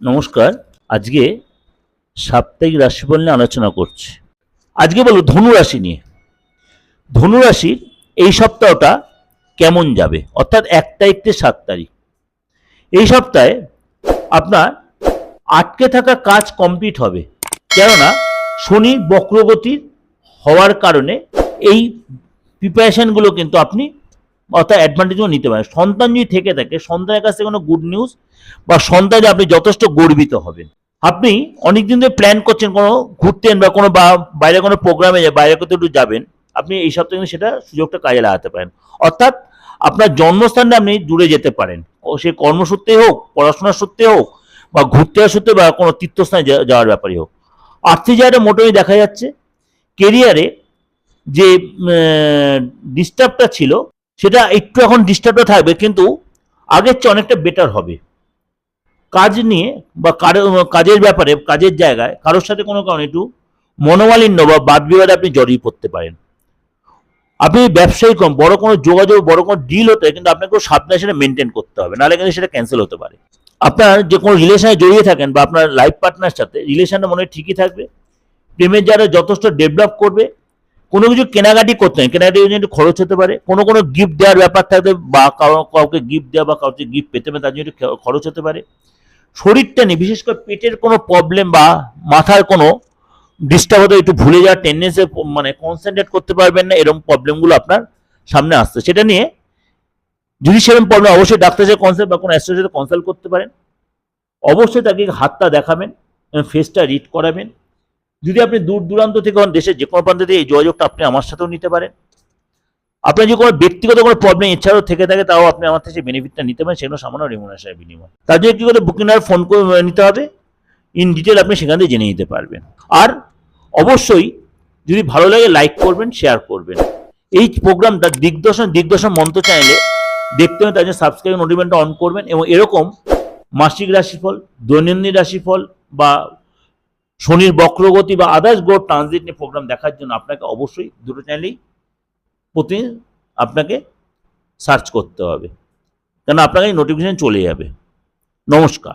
নমস্কার। আজকে সাপ্তাহিক রাশিফল নিয়ে আলোচনা করছি। আজকে বলো ধনু রাশি নিয়ে। ধনু রাশির এই সপ্তাহটা কেমন যাবে? অর্থাৎ এক তারিখ থেকে সাত তারিখ। এই সপ্তাহে আপনার আটকে থাকা কাজ কমপ্লিট হবে। কেননা শনি বক্রগতির হওয়ার কারণে এই প্রিপারেশনগুলো কিন্তু আপনি অর্থাৎ অ্যাডভান্টেজও নিতে পারেন সন্তান যদি থেকে থাকে, সন্তানের কাছ কোনো গুড নিউজ বা সন্তানে আপনি যথেষ্ট গর্বিত হবেন। আপনি অনেকদিন ধরে প্ল্যান করছেন কোনো ঘুরতেন বা কোনো বা বাইরে কোনো প্রোগ্রামে বাইরে কোথাও একটু যাবেন, আপনি এই সপ্তাহে কিন্তু সেটা সুযোগটা কাজে লাগাতে পারেন। অর্থাৎ আপনার জন্মস্থানে আপনি দূরে যেতে পারেন। সে কর্মসূত্রে হোক, পড়াশোনার সূত্রে হোক বা ঘুরতে যাওয়ার সূত্রে বা কোনো তীর্থস্থানে যাওয়ার ব্যাপারে হোক। আর্থিক জায়গাটা মোটামুটি দেখা যাচ্ছে। কেরিয়ারে যে ডিস্টার্বটা ছিল সেটা একটু এখন ডিস্টার্বটা থাকবে, কিন্তু আগের চেয়ে অনেকটা বেটার হবে। কাজ নিয়ে বা কাজের ব্যাপারে, কাজের জায়গায় কারোর সাথে কোনো কারণে একটু মনোমালিন্য বা বাদ বিবাদে আপনি জড়িয়ে পড়তে পারেন। আপনি ব্যবসায়ী কম, বড় কোনো যোগাযোগ, বড় কোনো ডিল হতে কিন্তু আপনাকে খুব সাবধানে সেটা মেনটেন করতে হবে, নাহলে কিন্তু সেটা ক্যান্সেল হতে পারে। আপনার যে কোনো রিলেশনে জড়িয়ে থাকেন বা আপনার লাইফ পার্টনার সাথে রিলেশনটা মনে ঠিকই থাকবে। প্রেমের যারা যথেষ্ট ডেভেলপ করবে। কোনো কিছু কেনাকাটি করতে হয়। কেনাকাটি জন্য খরচ হতে পারে। কোনো কোনো গিফট দেওয়ার ব্যাপার থাকবে বা কাউকে গিফট দেওয়া বা কাউকে গিফট পেতে পারে তার জন্য একটু খরচ হতে পারে। শরীরটা নিয়ে, বিশেষ করে পেটের কোনো প্রবলেম বা মাথার কোনো ডিস্টার্ব হতে একটু ভুলে যাওয়ার টেন্ডেন্সি মানে কনসেন্ট্রেট করতে পারবেন না, এরকম প্রবলেমগুলো আপনার সামনে আসছে। সেটা নিয়ে যদি সেরকম প্রবলেম অবশ্যই ডাক্তারের সাথে কনসাল্ট বা কোনো অ্যাস্ট্রোর সাথে কনসাল্ট করতে পারেন। অবশ্যই তাকে হাতটা দেখাবেন ফেসটা রিড করাবেন। যদি আপনি দূর দূরান্ত থেকে হন, দেশের যে কোনো প্রান্ত থেকে এই যোগাযোগটা আপনি আমার সাথেও নিতে পারেন। আপনার যদি কোনো ব্যক্তিগত কোনো প্রবলেম এছাড়াও থেকে থাকে, তাও আপনি আমার থেকে বেনিফিটটা নিতে পারেন, সেগুলো সামান্য রেমুনারেশনের বিনিময়। তার জন্য কি করে? বুকিং আর ফোন করে নিতে হবে। ইন ডিটেল আপনি সেখান থেকে জেনে নিতে পারবেন। আর অবশ্যই যদি ভালো লাগে লাইক করবেন শেয়ার করবেন। এই প্রোগ্রামটা দিগদর্শন দিগদর্শন মন্ত্র চ্যানেলে দেখতে হবে তার জন্য সাবস্ক্রাইব নোটিফিকেশনটা অন করবেন এবং এরকম মাসিক রাশিফল, দৈনন্দিন রাশিফল বা শনির বক্রগতি বা আদার্স গ্রোথ ট্রানজিট নিয়ে প্রোগ্রাম দেখার জন্য আপনাকে অবশ্যই দুটো চ্যানেলেই প্রতি আপনাকে সার্চ করতে হবে। কেন? আপনাকে নোটিফিকেশান চলে যাবে। নমস্কার।